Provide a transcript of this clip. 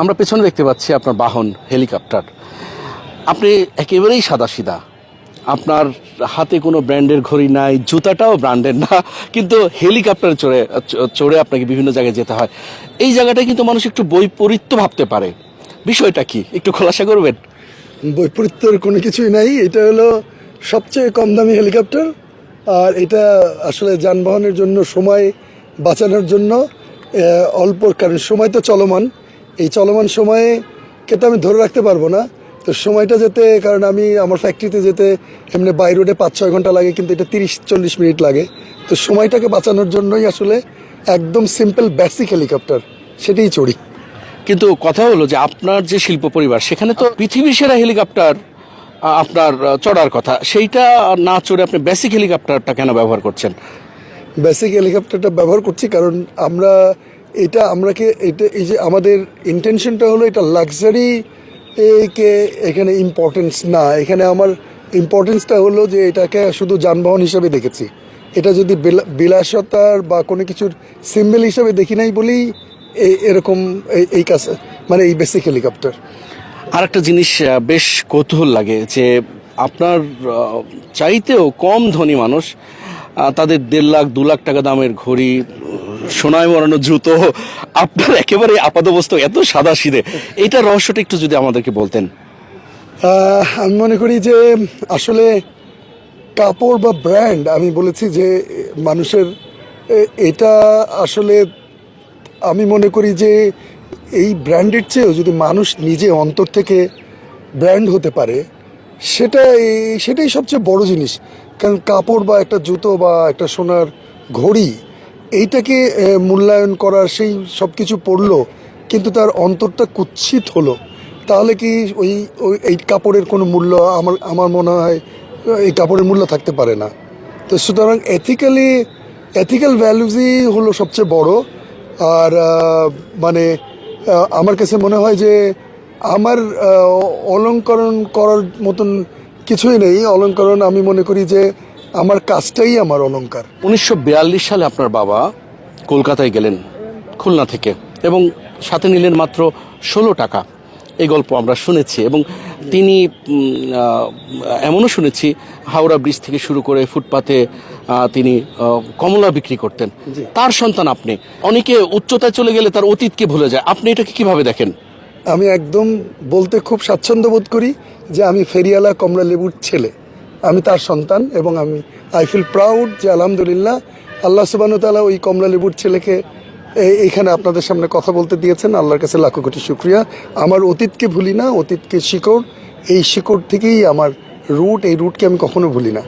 আমরা পেছনে দেখতে পাচ্ছি আপনার বাহন, হেলিকপ্টার। আপনি একেবারেই সাদা সিধা আপনার হাতে কোনো ব্র্যান্ডের ঘড়ি নাই, জুতাটাও ব্র্যান্ডের না, কিন্তু হেলিকপ্টার চড়ে চড়ে আপনাকে বিভিন্ন জায়গায় যেতে হয়। এই জায়গাটায় কিন্তু মানুষ একটু বৈপরীত্য ভাবতে পারে। বিষয়টা কি? একটু খোলাসা করবেন? বৈপরীত্যের কোনো কিছুই নাই। এটা হলো সবচেয়ে কম দামি হেলিকপ্টার। আর এটা আসলে যানবাহনের জন্য, সময় বাঁচানোর জন্য অল্প কারণ, সময় তো চলমান। এই চলমান সময়ে কে তো আমি ধরে রাখতে পারব না। তো সময়টা যেতে কারণ আমি আমার ফ্যাক্টরিতে যেতে এমনি বাই রোডে পাঁচ ছয় ঘণ্টা লাগে কিন্তু এটা তিরিশ চল্লিশ মিনিট লাগে। তো সময়টাকে বাঁচানোর জন্যই আসলে একদম সিম্পল বেসিক হেলিকপ্টার সেটাই চড়ি। কিন্তু কথা হলো যে আপনার যে শিল্প পরিবার সেখানে তো পৃথিবী সেরা হেলিকপ্টার আপনার চড়ার কথা। সেইটা না চড়ে আপনি বেসিক হেলিকপ্টারটা কেন ব্যবহার করছেন? বেসিক হেলিকপ্টারটা ব্যবহার করছি কারণ আমরা এটা আমরাকে এটা এই যে আমাদের ইন্টেনশনটা হলো এটা লাক্সারি কে এখানে ইম্পর্টেন্স না। এখানে আমার ইম্পর্টেন্সটা হলো যে এটাকে শুধু যানবাহন হিসাবে দেখেছি। এটা যদি বিলা- বিলাসতার বা কোনো কিছুর সিম্বল হিসাবে দেখি নাই বলেই এ- এরকম এই- এই কাছে মানে এই বেসিক হেলিকপ্টার আর একটা জিনিস বেশ কৌতূহল লাগে যে আপনার চাইতেও কম ধনী মানুষ তাদের দেড় লাখ, দু লাখ টাকা দামের ঘড়ি সোনায় মরানো জুতো, আপনার একেবারে আপাতবস্তু এত সাদা সিদে এইটা রহস্যটা একটু যদি আমাদেরকে বলতেন। আমি মনে করি যে, আসলে কাপড় বা ব্র্যান্ড আমি বলেছি যে, মানুষের এটা আসলে আমি মনে করি যে, এই ব্র্যান্ডের চেয়েও যদি মানুষ নিজে অন্তর থেকে ব্র্যান্ড হতে পারে সেটা সেটাই সবচেয়ে বড় জিনিস। কারণ কাপড় বা একটা জুতো বা একটা সোনার ঘড়ি এইটাকে মূল্যায়ন করার সেই সব কিছু পড়ল, কিন্তু তার অন্তরটা কুৎসিত হলো। তাহলে কি ওই ওই, এই কাপড়ের কোনো মূল্য আমার আমার মনে হয়, এই কাপড়ের মূল্য থাকতে পারে না। তো সুতরাং এথিক্যালি এথিক্যাল ভ্যালুজই হলো সবচেয়ে বড়। আর মানে আমার কাছে মনে হয় যে, আমার অলঙ্করণ করার মতন কিছুই নেই। অলঙ্করণ আমি মনে করি যে আমার কাজটাই আমার অলংকার। উনিশশো বিয়াল্লিশ সালে আপনার বাবা কলকাতায় গেলেন খুলনা থেকে এবং সাথে নিলেন মাত্র ষোলো টাকা। এই গল্প আমরা শুনেছি এবং তিনি এমনও শুনেছি হাওড়া ব্রিজ থেকে শুরু করে ফুটপাতে তিনি কমলা বিক্রি করতেন। তার সন্তান আপনি। অনেকে উচ্চতায় চলে গেলে তার অতীতকে ভুলে যায়। আপনি এটাকে কীভাবে দেখেন? আমি একদম বলতে খুব স্বাচ্ছন্দ্য বোধ করি যে আমি ফেরিয়ালা কমলা লেবুর ছেলে। আমি তার সন্তান এবং আমি। আই ফিল প্রাউড যে আলহামদুলিল্লাহ আল্লাহ সুবাহ তালা ওই কমলা লেবুর ছেলেকে এই- এইখানে আপনাদের সামনে কথা বলতে দিয়েছেন। আল্লাহর কাছে লাখো কোটি শুক্রিয়া। আমার অতীতকে ভুলি না, অতীতকে শিকড়। এই শিকড় থেকেই আমার রুট এই রুটকে আমি কখনো ভুলি না।